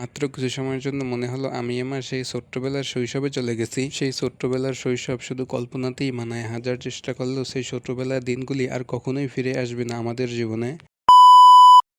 মাত্র কিছু সময়ের জন্য মনে হলো আমি আমার সেই ছোট্টবেলার শৈশবে চলে গেছি। সেই ছোট্টবেলার শৈশব শুধু কল্পনাতেই মানায়। হাজার চেষ্টা করলেও সেই ছোট্টবেলার দিনগুলি আর কখনোই ফিরে আসবে না আমাদের জীবনে।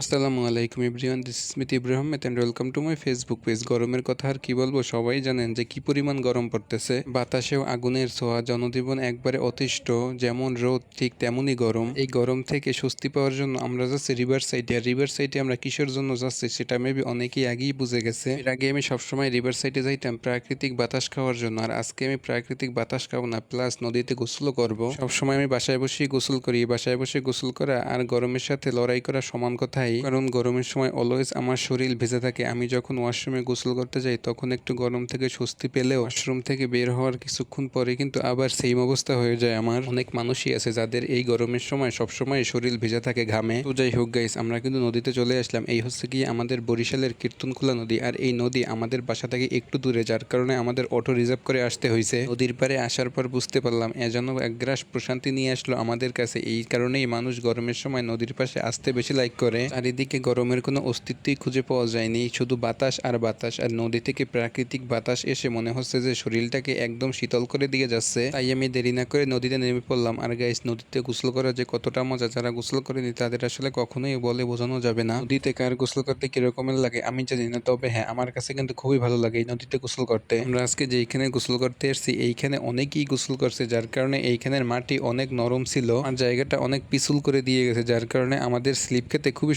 আসসালামু আলাইকুম ইব্রিয়ান this স্মিত Ibrahim and welcome to my Facebook page গরমের কথা আর কি বলব? সবাই জানেন যে কি পরিমাণ গরম পড়তেছে। বাতাসেও আগুনের ছোঁয়া, জনজীবন একবারে অতিষ্ঠ, যেমন রোদ ঠিক তেমনই গরম। এই গরম থেকে স্বস্তি পাওয়ার জন্য আমরা যাচ্ছি রিভার সাইডে আর রিভার সাইডে আমরা কিসের জন্য যাচ্ছি সেটা মেবি অনেকেই আগেই বুঝে গেছে। এর আগে আমি সবসময় রিভার সাইডে যাইতাম প্রাকৃতিক বাতাস খাওয়ার জন্য। আর আজকে আমি প্রাকৃতিক বাতাস খাব না প্লাস নদীতে গোসলও করব। সবসময় আমি বাসায় বসেই গোসল করি। বাসায় বসে গোসল করা আর গরমের সাথে লড়াই করা সমান কথাই কারণ গরমের সময় অলওয়েজ আমার শরীর ভেজে থাকে। আমি যখন ওয়াশরুমে গোসল করতে যাই, তখন একটু গরম থেকে স্বস্তি পেলেও ওয়াশরুম থেকে বের হওয়ার কিছুক্ষণ পরে কিন্তু আবার সেম অবস্থা হয়ে যায় আমার। অনেক মানুষই আছে যাদের এই গরমের সময় সবসময় শরীর ভেজা থাকে ঘামে। তো যাই হোক গাইস আমরা কিন্তু নদীতে চলে আসলাম। এই হচ্ছে কি আমাদের বরিশালের কীর্তনখোলা নদী আর এই নদী আমাদের বাসা থেকে একটু দূরে, যার কারণে আমাদের অটো রিজার্ভ করে আসতে হয়েছে নদীর পারে আসার পর বুঝতে পারলাম, এ যেন একগ্রাস প্রশান্তি নিয়ে আসলো আমাদের কাছে। এই কারণেই মানুষ গরমের সময় নদীর পাশে আসতে বেশি লাইক করে। চারিদিকে গরমের কোনো অস্তিত্বই খুঁজে পাওয়া যায়নি। শুধু বাতাস আর বাতাস, আর নদী থেকে প্রাকৃতিক বাতাস এসে মনে হচ্ছে যে শরীরটাকে একদম শীতল করে দিয়ে যাচ্ছে। তাই আমি দেরি না করে নদীতে নেমে পড়লাম। আর গাইস নদীতে গোসল করা যে কতটা মজা, যারা গোসল করেনি তাদের আসলে কখনোই বলে বোঝানো যাবে না। নদীতে কার গোসল করতে কিরকমের লাগে আমি জানি না, তবে হ্যাঁ আমার কাছে কিন্তু খুবই ভালো লাগে এই নদীতে গোসল করতে। আমরা আজকে যেইখানে গোসল করতে এসেছি, এইখানে অনেকেই গোসল করছে, যার কারণে এইখানের মাটি অনেক নরম ছিল। আর জায়গাটা অনেক পিছুল করে দিয়ে গেছে, যার কারণে আমাদের স্লিপ খেতে খুবই